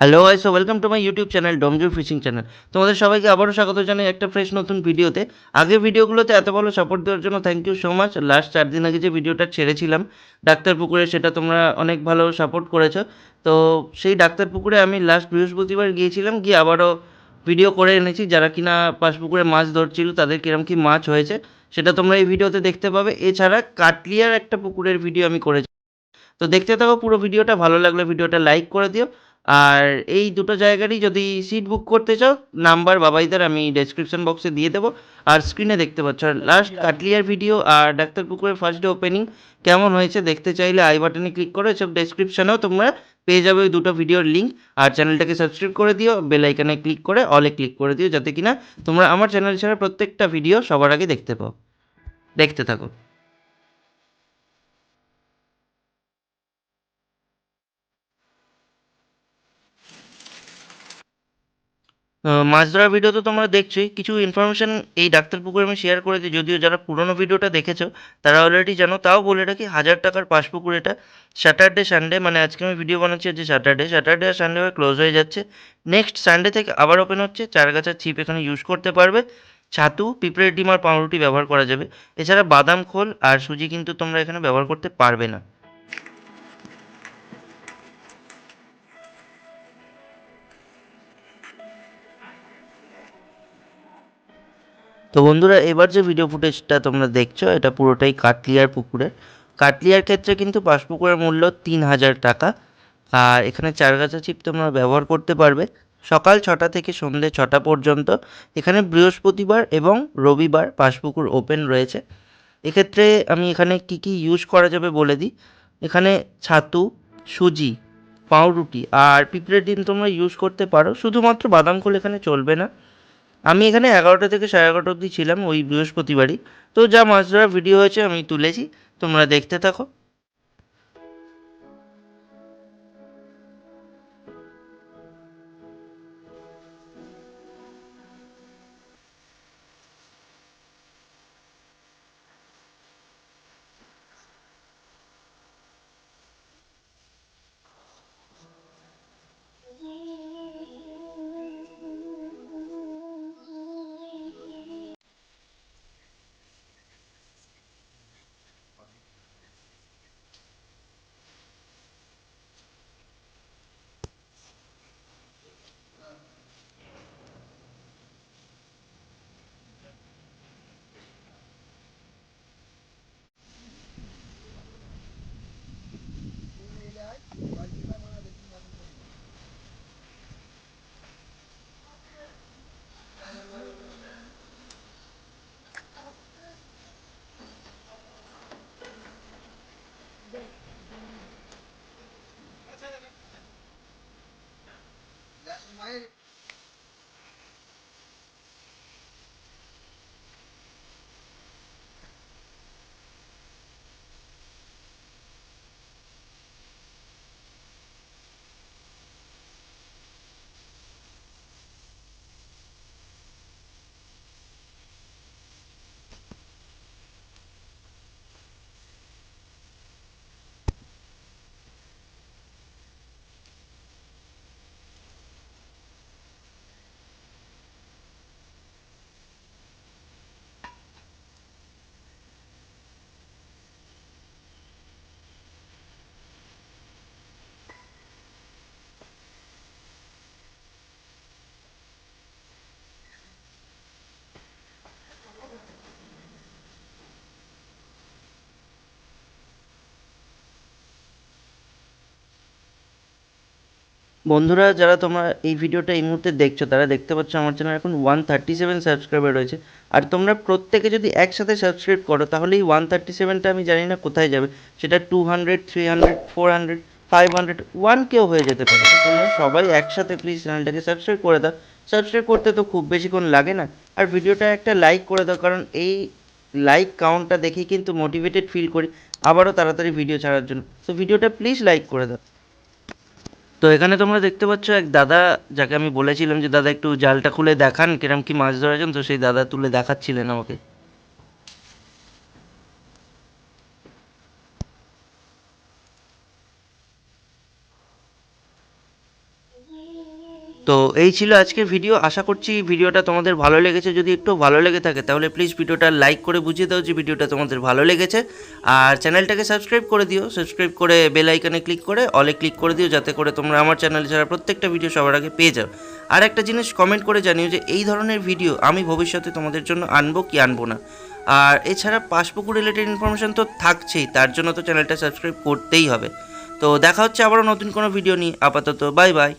Hello guys welcome to my YouTube channel Domjur fishing channel তোমাদের সবাইকে আবারও স্বাগত জানাই একটা ফ্রেশ নতুন ভিডিওতে আগের ভিডিওগুলোতে এত ভালো সাপোর্ট দেওয়ার জন্য thank you so much last চার দিন আগে যে ভিডিওটা ছেড়েছিলাম, ডাক্তার পুকুরে, সেটা তোমরা অনেক ভালো সাপোর্ট করেছ। তো সেই ডাক্তার পুকুরে আমি লাস্ট বৃহস্পতিবার গিয়েছিলাম, গিয়ে আবারও ভিডিও করে এনেছি। যারা কিনা পাশ পুকুরে মাছ ধরছিল, তাদের কিরম কি মাছ হয়েছে, সেটা তোমরা এই ভিডিওতে দেখতে পাবে। এছাড়া কাটলিয়ার একটা পুকুরের ভিডিও আমি করেছি। তো দেখতে থাকো পুরো ভিডিওটা ভালো লাগলে ভিডিওটা লাইক করে দিও। আর এই দুটো জায়গারই যদি সিট বুক করতে চাও নাম্বার বাবাইদার আমি ডেসক্রিপশন বক্সে দিয়ে দেবো। আর স্ক্রিনে দেখতে পাচ্ছ আর লাস্ট কাটলিয়ার ভিডিও আর ডাক্তার পুকুরের ফার্স্ট ডে ওপেনিং কেমন হয়েছে দেখতে চাইলে আই বাটনে ক্লিক করো, এসব ডেসক্রিপশনেও তোমরা পেয়ে যাবে ওই দুটো ভিডিওর লিঙ্ক আর চ্যানেলটাকে সাবস্ক্রাইব করে দিও বেল আইকনে ক্লিক করে অলে ক্লিক করে দিও, যাতে কিনা তোমরা আমার চ্যানেল ছাড়া প্রত্যেকটা ভিডিও সবার আগে দেখতে পাও। দেখতে থাকো। মাছ ধরার ভিডিও তো তোমরা দেখছোই। কিছু ইনফরমেশন এই ডাক্তার পুকুরে আমি শেয়ার করেছি, যদিও যারা পুরোনো ভিডিওটা দেখেছ, তারা অলরেডি জানো, তাও বলে রাখি, হাজার টাকার পাশ পুকুর এটা। স্যাটারডে সানডে মানে আজকে আমি ভিডিও বানাচ্ছি আজকে স্যাটারডে স্যাটারডে আর সানডে ক্লোজ হয়ে যাচ্ছে। নেক্সট সানডে থেকে আবার ওপেন হচ্ছে চার গাছার ছিপ এখানে ইউজ করতে পারবে। ছাতু, পিঁপড়ের ডিম আর পাউরুটি ব্যবহার করা যাবে। এছাড়া বাদাম খোল আর সুজি কিন্তু তোমরা এখানে ব্যবহার করতে পারবে না। তো বন্ধুরা, এবার যে ভিডিও ফুটেজটা তোমরা দেখছ, এটা পুরোটাই কাটলিয়ার পুকুরের। কাটলিয়ার ক্ষেত্রে কিন্তু পাঁচ পুকুরের মূল্য তিন হাজার টাকা। আর এখানে চারগাছা চিপ তোমরা ব্যবহার করতে পারবে। সকাল ছটা থেকে সন্ধ্যে ছটা পর্যন্ত এখানে বৃহস্পতিবার এবং রবিবার পাঁচপুকুর ওপেন রয়েছে। এক্ষেত্রে আমি এখানে কি কি ইউজ করা যাবে বলে দিই। এখানে ছাতু, সুজি, পাউরুটি আর পিঁপড়ের ডিম তোমরা ইউজ করতে পারো। শুধুমাত্র বাদাম খোল এখানে চলবে না। আমি এখানে এগারোটা থেকে সাড়ে এগারোটা অবধি ছিলাম ওই বৃহস্পতিবারই। তো যা মাছ ধরার ভিডিও হয়েছে আমি তুলেছি, তোমরা দেখতে থাকো। বন্ধুরা, যারা তোমরা এই ভিডিওটা এই মুহূর্তে দেখছ, তারা দেখতে পাচ্ছ আমার চ্যানেল এখন ওয়ান থার্টি সেভেন সাবস্ক্রাইবার রয়েছে। আর তোমরা প্রত্যেকে যদি একসাথে সাবস্ক্রাইব করো, তাহলে এই ওয়ান থার্টি সেভেনটা আমি জানি না কোথায় যাবে। সেটা two hundred three hundred four hundred five hundred one কেও হয়ে যেতে পারে। তোমরা সবাই একসাথে প্লিজ চ্যানেলটাকে সাবস্ক্রাইব করে দাও। সাবস্ক্রাইব করতে তো খুব বেশিক্ষণ লাগে না। আর ভিডিওটা একটা লাইক করে দাও, কারণ এই লাইক কাউন্টটা দেখেই কিন্তু মোটিভেটেড ফিল করি। আবারও তাড়াতাড়ি ভিডিও ছাড়ার জন্য। তো ভিডিওটা প্লিজ লাইক করে দাও। তো এখানে তোমরা দেখতে পাচ্ছ এক দাদা, যাকে আমি বলেছিলাম যে, দাদা, একটু জালটা খুলে দেখান, কিরম কি মাছ ধরেছেন? তো সেই দাদা তুলে দেখাচ্ছিলেন আমাকে। তো এই ছিল আজকের ভিডিও আশা করছি ভিডিওটা তোমাদের ভালো লেগেছে। যদি একটু ভালো লেগে থাকে, তাহলে প্লিজ ভিডিওটা লাইক করে বুঝিয়ে দাও যে ভিডিওটা তোমাদের ভালো লেগেছে। আর চ্যানেলটাকে সাবস্ক্রাইব করে দিও। সাবস্ক্রাইব করে বেল আইকনে ক্লিক করে অলে ক্লিক করে দিও, যাতে করে তোমরা আমার চ্যানেলে ছাড়া প্রত্যেকটা ভিডিও সবার আগে পেয়ে যাও। আর একটা জিনিস কমেন্ট করে জানিও যে, এই ধরনের ভিডিও আমি ভবিষ্যতে তোমাদের জন্য আনব কি আনব না? আর এছাড়া পাসবুক রিলেটেড ইনফরমেশন তো থাকছেই, তার জন্য তো চ্যানেলটা সাবস্ক্রাইব করতেই হবে। তো দেখা হচ্ছে আবারও নতুন কোনো ভিডিও নিয়ে। আপাতত বাই বাই